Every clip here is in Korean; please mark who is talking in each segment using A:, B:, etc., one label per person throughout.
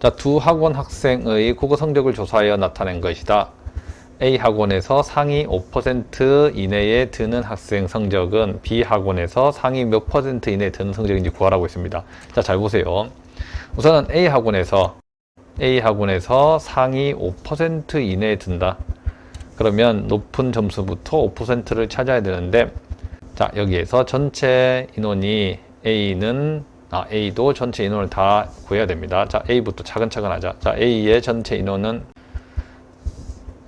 A: 자, 두 학원 학생의 국어 성적을 조사하여 나타낸 것이다. A 학원에서 상위 5% 이내에 드는 학생 성적은 B 학원에서 상위 몇 퍼센트 이내에 드는 성적인지 구하라고 했습니다. 자, 잘 보세요. 우선은 A 학원에서 A 학원에서 상위 5% 이내에 든다. 그러면 높은 점수부터 5%를 찾아야 되는데 자, 여기에서 전체 인원이 A는 아, A도 전체 인원을 다 구해야 됩니다. 자, A부터 차근차근 하자. 자, A의 전체 인원은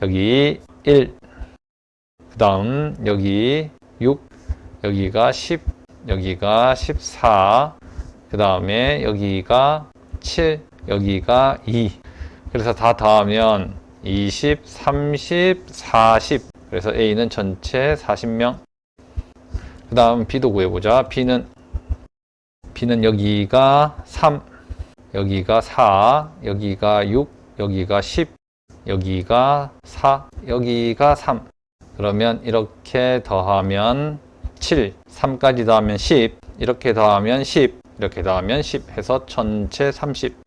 A: 여기 1, 그 다음 여기 6, 여기가 10, 여기가 14, 그 다음에 여기가 7, 여기가 2. 그래서 다 더하면 20, 30, 40. 그래서 A는 전체 40명. 그 다음 B도 구해보자. B는, B는 여기가 3, 여기가 4, 여기가 6, 여기가 10, 여기가 4, 여기가 3. 그러면 이렇게 더하면 7, 3까지 더하면 10, 이렇게 더하면 10, 이렇게 더하면 10 해서 전체 30.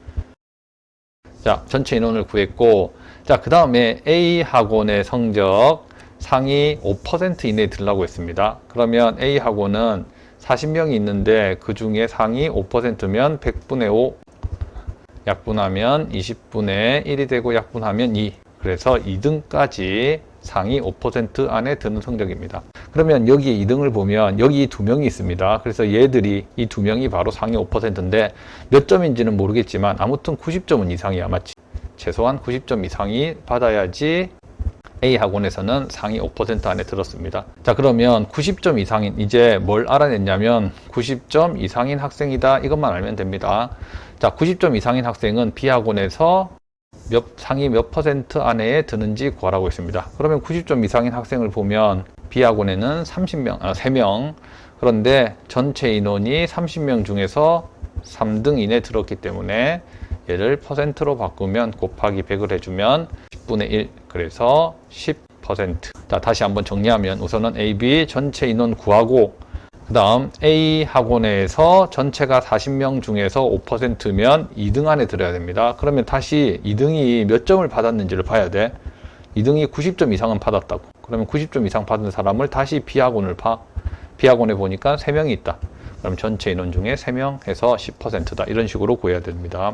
A: 자, 전체 인원을 구했고, 자, 그 다음에 A 학원의 성적 상위 5% 이내에 들라고 했습니다. 그러면 A 학원은 40명이 있는데 그 중에 상위 5%면 100분의 5, 약분하면 20분의 1이 되고 약분하면 2. 그래서 2등까지 상위 5% 안에 드는 성적입니다. 그러면 여기 2등을 보면 여기 두 명이 있습니다. 그래서 얘들이 이 두 명이 바로 상위 5%인데 몇 점인지는 모르겠지만 아무튼 90점은 이상이야. 맞지? 최소한 90점 이상이 받아야지 A 학원에서는 상위 5% 안에 들었습니다. 자, 그러면 90점 이상인, 이제 뭘 알아냈냐면 90점 이상인 학생이다. 이것만 알면 됩니다. 자, 90점 이상인 학생은 B 학원에서 몇, 상위 몇 퍼센트 안에 드는지 구하라고 했습니다. 그러면 90점 이상인 학생을 보면 B 학원에는 30명, 아, 3명. 그런데 전체 인원이 30명 중에서 3등 이내 들었기 때문에 얘를 퍼센트로 바꾸면 곱하기 100을 해주면 10분의 1. 그래서 10%. 자, 다시 한번 정리하면 우선은 A, B 전체 인원 구하고 그 다음 A 학원에서 전체가 40명 중에서 5%면 2등 안에 들어야 됩니다. 그러면 다시 2등이 몇 점을 받았는지를 봐야 돼. 2등이 90점 이상은 받았다고. 그러면 90점 이상 받은 사람을 다시 B 학원을 봐. B 학원에 보니까 3명이 있다. 그럼 전체 인원 중에 3명 해서 10%다. 이런 식으로 구해야 됩니다.